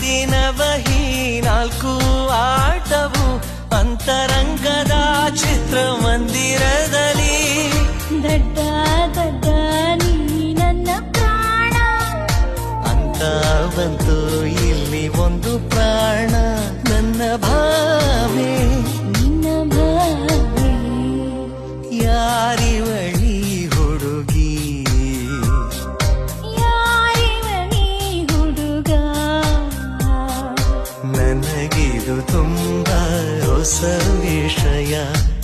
ದಿನವಹಿ ನಾಲ್ಕು ಆಟವು ಅಂತರಂಗದ ಚಿತ್ರಮಂದಿರದಲ್ಲಿ. ದಡ್ಡ ದಡ್ಡ ನೀ ನನ್ನ ಪ್ರಾಣ. ಅಂತ ಬಂತು ಇಲ್ಲಿ ಒಂದು ನನಗಿದು ತುಂಬಾ ಹೊಸ ವಿಷಯ ವಾಲಿತು